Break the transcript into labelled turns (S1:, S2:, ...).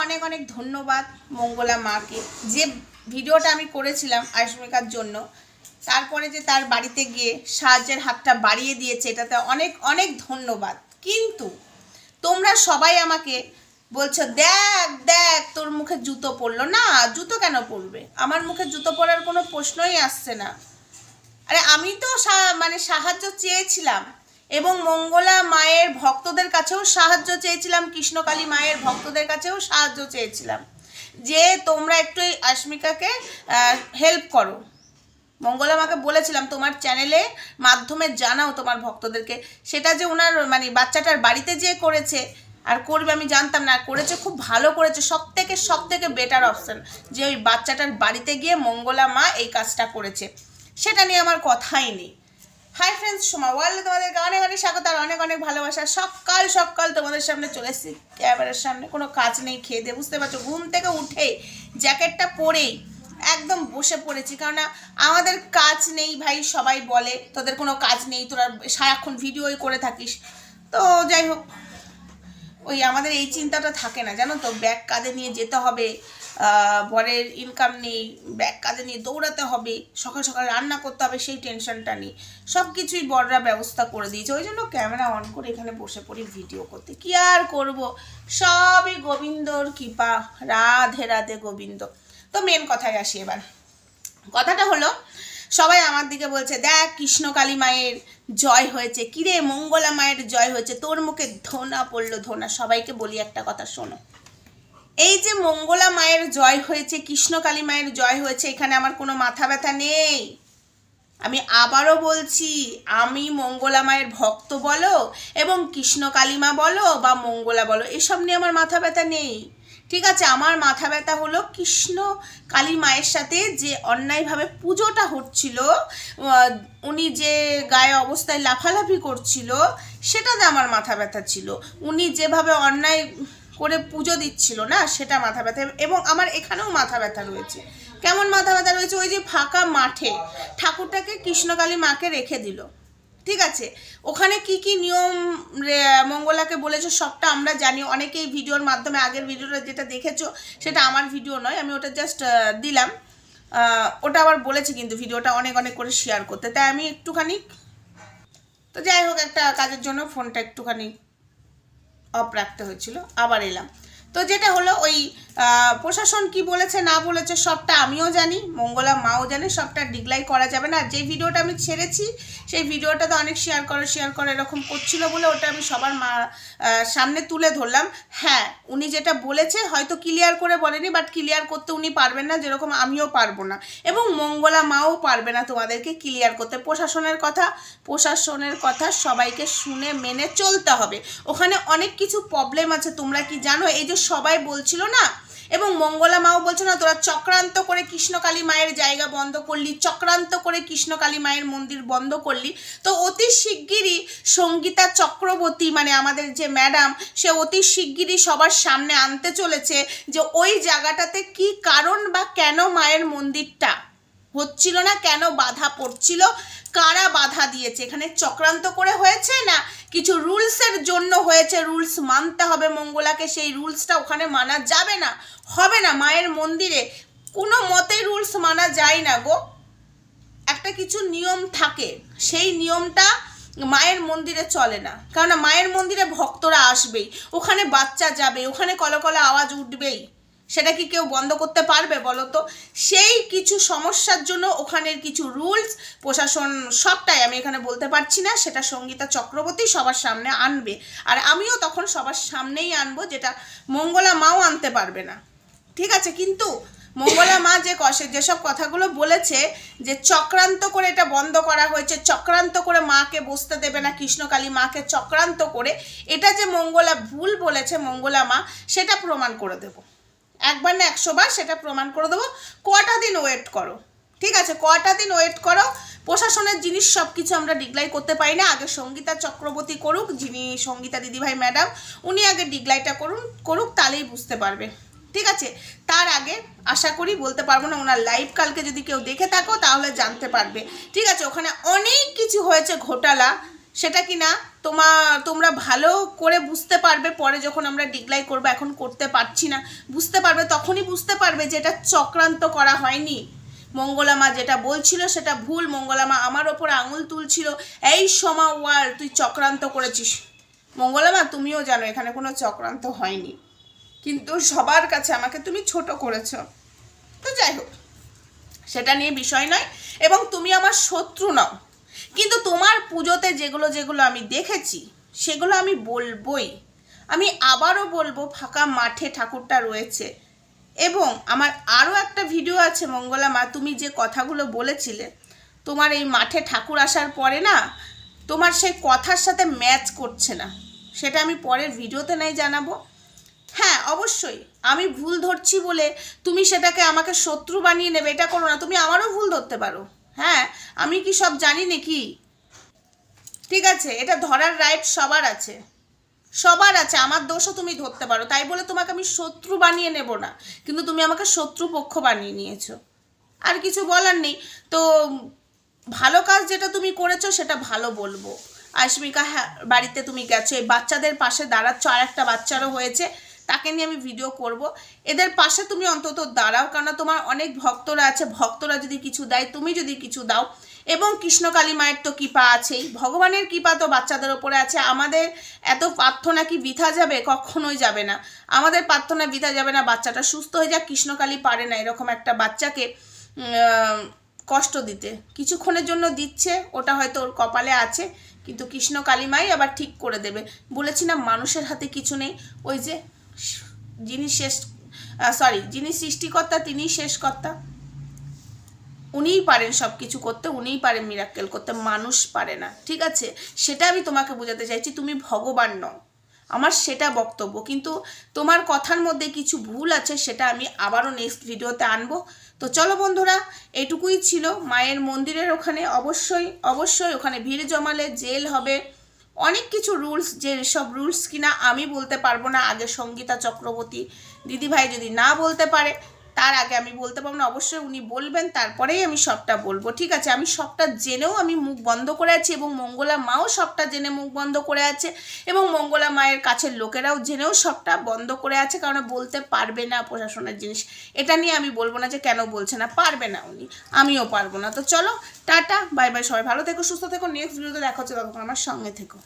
S1: অনেক অনেক ধন্যবাদ মঙ্গলা মাকে। যে ভিডিওটা আমি করেছিলাম আয়ুষ্মিকার জন্য, তারপরে যে তার বাড়িতে গিয়ে সাহায্যের হাতটা বাড়িয়ে দিয়েছে, এটাতে অনেক অনেক ধন্যবাদ। কিন্তু তোমরা সবাই আমাকে বলছো, দেখ দেখ, তোর মুখে জুতো পড়ল না। জুতো কেন পড়বে? আমার মুখে জুতো পরার কোনো প্রশ্নই আসছে না। আরে আমি তো মানে সাহায্য চেয়েছিলাম। এবং মঙ্গলা মায়ের ভক্তদের কাছেও সাহায্য চেয়েছিলাম, কৃষ্ণকালী মায়ের ভক্তদের কাছেও সাহায্য চেয়েছিলাম। যে তোমরা একটু এই আশ্মিকাকে হেল্প করো। মঙ্গলা মাকে বলেছিলাম, তোমার চ্যানেলে মাধ্যমে জানাও তোমার ভক্তদেরকে। সেটা যে ওনার মানে বাচ্চাটার বাড়িতে যে করেছে, আর করবে আমি জানতাম না। করেছে, খুব ভালো করেছে সব থেকে সব থেকে বেটার অপশান যে ওই বাচ্চাটার বাড়িতে গিয়ে মঙ্গলা মা এই কাজটা করেছে। সেটা নিয়ে আমার কথাই নেই। হাই ফ্রেন্ডস সোমা ওয়ার্ল্ডে তোমাদেরকে অনেক অনেক স্বাগত আর অনেক অনেক ভালোবাসা। সকাল সকাল তোমাদের সামনে চলে এসেছি। ক্যামেরার সামনে কোনো কাজ নেই, খেয়ে দিয়ে বুঝতে পারছ, ঘুম থেকে উঠে জ্যাকেটটা পরেই একদম বসে পড়েছি। কেননা আমাদের কাজ নেই ভাই, সবাই বলে, তোদের কোনো কাজ নেই, তোরা সারাক্ষণ ভিডিওই করে থাকিস। তো যাই হোক, ওই আমাদের এই চিন্তাটা থাকে না, জানো তো? ব্যাগ কাঁধে নিয়ে যেতে হবে বরের ইনকাম নেই, ব্যাগ কাজে নিয়ে দৌড়াতে হবে, সকাল সকাল রান্না করতে হবে, সেই টেনশনটা নেই। সব কিছুই বড়রা ব্যবস্থা করে দিয়েছে। ওই জন্য ক্যামেরা অন করে এখানে বসে পড়ি ভিডিও করতে। কি আর করব? সবই গোবিন্দর কৃপা। রাধে রাধে গোবিন্দ। তো মেন কথায় আসি এবার। কথাটা হলো, সবাই আমার দিকে বলছে, দেখ কৃষ্ণকালী মায়ের জয় হয়েছে। কিরে মঙ্গলা মায়ের জয় হয়েছে? তোর মুখে ধোনা পড়ল ধোনা। সবাইকে বলি একটা কথা, শোনো। এই যে মঙ্গলা মায়ের জয় হয়েছে কৃষ্ণকালী মায়ের জয় হয়েছে, এখানে আমার কোনো মাথা ব্যথা নেই। আমি আবারও বলছি, আমি মঙ্গলা মায়ের ভক্ত বলো এবং কৃষ্ণ কালিমা বলো বা মঙ্গলা বলো, এসব নিয়ে আমার মাথা ব্যথা নেই। ঠিক আছে, আমার মাথা ব্যথা হলো কৃষ্ণ কালী মায়ের সাথে যে অন্যায়ভাবে পুজোটা হচ্ছিল উনি যে গায়ে অবস্থায় লাফালাফি করছিল, সেটাতে আমার মাথা ব্যথা ছিল। উনি যেভাবে অন্যায় করে পুজো দিচ্ছিল না, সেটা মাথা ব্যথা। এবং আমার এখানেও মাথা ব্যথা রয়েছে। কেমন মাথা ব্যথা রয়েছে? ওই যে ফাঁকা মাঠে ঠাকুরটাকে কৃষ্ণকালী মাকে রেখে দিল। ঠিক আছে? ওখানে কি কি নিয়ম মঙ্গলাকে বলেছ সবটা আমরা জানি। অনেকেই ভিডিওর মাধ্যমে, আগের ভিডিওটা যেটা দেখেছ, সেটা আমার ভিডিও নয়। আমি ওটা জাস্ট দিলাম। ওটা আবার বলেছি কিন্তু ভিডিওটা অনেক অনেক করে শেয়ার করতে। তাই আমি একটুখানি তো যাই হোক, একটা কাজের জন্য ফোনটা একটুখানি অফ রাখতে হয়েছিল আবার এলাম। তো যেটা হলো ওই প্রশাসন কি বলেছে, না বলেছে, সবটা আমিও জানি, মঙ্গলা মাও জানে, সবটা ডিগলাই করা যাবে না। যে ভিডিওটা আমি ছেড়েছি, সেই ভিডিওটা তো অনেক শেয়ার করো শেয়ার করো, এরকম করছিল বলে ওটা আমি সবার মা সামনে তুলে ধরলাম। হ্যাঁ উনি যেটা বলেছে হয়তো ক্লিয়ার করে বলেনি বাট ক্লিয়ার করতে উনি পারবেন না, যেরকম আমিও পারব না। এবং মঙ্গলা মাও পারবে না তোমাদেরকে ক্লিয়ার করতে। প্রশাসনের কথা প্রশাসনের কথা সবাইকে শুনে মেনে চলতে হবে। ওখানে অনেক কিছু প্রবলেম আছে, তোমরা কি জানো? এই যে সবাই বলছিল না এবং মঙ্গলা মাও বলছে, না, তোরা চক্রান্ত করে কৃষ্ণকালী মায়ের জায়গা বন্ধ করলি, চক্রান্ত করে কৃষ্ণকালী মায়ের মন্দির বন্ধ করলি। তো অতি শিগগিরই সঙ্গীতা চক্রবর্তী মানে আমাদের যে ম্যাডাম, সে অতি শিগগিরই সবার সামনে আনতে চলেছে যে ওই জায়গাটাতে কি কারণ বা কেন মায়ের মন্দিরটা? হচ্ছিল না? কেন বাধা পড়ছিল? কারা বাধা দিয়েছে? এখানে চক্রান্ত করে হয়েছে না কিছু রুলসের জন্য হয়েছে? রুলস মানতে হবে মঙ্গলাকে, সেই রুলসটা ওখানে মানা যাবে না, হবে না। মায়ের মন্দিরে কোনো মতে রুলস মানা যায় না গো। একটা কিছু নিয়ম থাকে, সেই নিয়মটা মায়ের মন্দিরে চলে না। কারণ মায়ের মন্দিরে ভক্তরা আসবেই, ওখানে বাচ্চা যাবে, ওখানে কলকলে আওয়াজ উঠবেই। সেটা কি কেউ বন্ধ করতে পারবে বলো তো সেই কিছু সমস্যার জন্য ওখানের কিছু রুলস প্রশাসন সবটাই আমি এখানে বলতে পারছি না, সেটা সঙ্গীতা চক্রবর্তী সবার সামনে আনবে। আর আমিও তখন সবার সামনেই আনব, যেটা মঙ্গলা মাও আনতে পারবে না। ঠিক আছে, কিন্তু মঙ্গলা মা যে কষে যেসব কথাগুলো বলেছে, যে চক্রান্ত করে এটা বন্ধ করা হয়েছে, চক্রান্ত করে মাকে বসতে দেবে না কৃষ্ণকালী মাকে চক্রান্ত করে, এটা যে মঙ্গলা ভুল বলেছে মঙ্গলা মা, সেটা প্রমাণ করে দেবো। একবার না একশো বার সেটা প্রমাণ করে দেবো। কটা দিন ওয়েট করো, ঠিক আছে? কটা দিন ওয়েট করো? প্রশাসনের জিনিস সব কিছু আমরা ডিগলাই করতে পারি না। আগে সঙ্গীতা চক্রবর্তী করুক, যিনি সঙ্গীতা দিদিভাই ম্যাডাম উনি আগে ডিগলাইটা করুন, করুক, তাহলেই বুঝতে পারবে। ঠিক আছে? তার আগে আশা করি বলতে পারব না, ওনার লাইভ কালকে যদি কেউ দেখে থাকো, তাহলে জানতে পারবে। ঠিক আছে? ওখানে অনেক কিছু হয়েছে ঘোটালা। সেটা কি না? তোমা, তোমরা ভালো করে বুঝতে পারবে পরে যখন আমরা ডিগলাই করব, এখন করতে পারছি না। বুঝতে পারবে, তখনই বুঝতে পারবে যে এটা চক্রান্ত করা হয়নি। মঙ্গলামা যেটা বলছিল সেটা ভুল। মঙ্গলামা আমার ওপর আঙুল তুলছিল, এই সমা ওয়ার তুই চক্রান্ত করেছিস। মঙ্গলামা, তুমিও জানো, এখানে কোনো চক্রান্ত হয়নি। কিন্তু সবার কাছে আমাকে তুমি ছোট করেছ। তো যাই হোক, সেটা নিয়ে বিষয় নয়। এবং তুমি আমার শত্রু নও। কিন্তু তোমার পুজোতে যেগুলো যেগুলো আমি দেখেছি, সেগুলো আমি বলবই। আমি আবারও বলব, ফাঁকা মাঠে ঠাকুরটা রয়েছে। এবং আমার আরও একটা ভিডিও আছে, মঙ্গলা মা, তুমি যে কথাগুলো বলেছিলে, তোমার এই মাঠে ঠাকুর আসার পরে না, তোমার সেই কথার সাথে ম্যাচ করছে না। সেটা আমি পরের ভিডিওতে নাই জানাব। হ্যাঁ অবশ্যই, আমি ভুল ধরছি বলে তুমি সেটাকে আমাকে শত্রু বানিয়ে নেবে, এটা করো না, তুমি আমারও ভুল ধরতে পারো। হ্যাঁ আমি কি সব জানি নাকি? ঠিক আছে, এটা ধরার রাইট সবার আছে। সবার আছে, আমার দোষও তুমি ধরতে পারো। তাই বলে তোমাকে আমি শত্রু বানিয়ে নেব না, কিন্তু তুমি আমাকে শত্রু পক্ষ বানিয়ে নিয়েছো। আর কিছু বলার নেই। তো ভালো কাজ যেটা তুমি করেছ, সেটা ভালো বলব। আশমিকা হ্যাঁ বাড়িতে তুমি গেছো, এই বাচ্চাদের পাশে দাঁড়াচ্ছ আর একটা বাচ্চারও হয়েছে। তাকে নিয়ে আমি ভিডিও করব। এদের পাশে তুমি অন্তত দাঁড়াও কারণ তোমার অনেক ভক্তরা আছে। ভক্তরা যদি কিছু দেয়, তুমি যদি কিছু দাও। এবং কৃষ্ণকালী মায়ের তো কৃপা আছেই। ভগবানের কৃপা তো বাচ্চাদের ওপরে আছে। আমাদের এত প্রার্থনা কি বৃথা যাবে? কখনোই যাবে না। আমাদের প্রার্থনা বৃথা যাবে না। বাচ্চাটা সুস্থ হয়ে যাক। কৃষ্ণকালী পারে না এরকম একটা বাচ্চাকে কষ্ট দিতে। কিছুক্ষণের জন্য দিচ্ছে। ওটা হয়তো ওর কপালে আছে। কিন্তু কৃষ্ণ কালিমাই আবার ঠিক করে দেবে। বলেছি না, মানুষের হাতে কিছু নেই। ওই যে যিনি শেষ সরি যিনি সৃষ্টিকর্তা, তিনিই শেষ কর্তা। উনিই পারেন সব কিছু করতে, উনিই পারেন মিরাক্কেল করতে, মানুষ পারে না। ঠিক আছে? সেটা আমি তোমাকে বোঝাতে চাইছি, তুমি ভগবান নও। আমার সেটা বক্তব্য, কিন্তু তোমার কথার মধ্যে কিছু ভুল আছে, সেটা আমি আবারও নেক্সট ভিডিওতে আনব। তো চলো বন্ধুরা, এটুকুই ছিল মায়ের মন্দিরের ওখানে। অবশ্যই অবশ্যই ওখানে ভিড় জমালে, জেল হবে। অনেক কিছু রুলস যে সব রুলস কিনা আমি বলতে পারব না। আগে সঙ্গীতা চক্রবর্তী, দিদিভাই যদি না বলতে পারে তার আগে আমি বলতে পারব না, অবশ্যই উনি বলবেন, তারপরেই আমি সবটা বলব, ঠিক আছে? আমি সবটা জেনেও আমি মুখ বন্ধ করে আছি এবং মঙ্গলা মাও সবটা জেনে মুখ বন্ধ করে আছে এবং মঙ্গলা মায়ের কাছের লোকেরাও জেনেও সবটা বন্ধ করে আছে, কারণ বলতে পারবে না প্রশাসনের জিনিস। এটা নিয়ে আমি বলব না যে কেন বলছে না, পারবে না উনি, আমিও পারব না। তো চলো, টাটা, বাই বাই সবাই, ভালো থেকো, সুস্থ থেকো নেক্সট ভিডিওতে দেখা হচ্ছে তখন আমার সঙ্গে থেকো।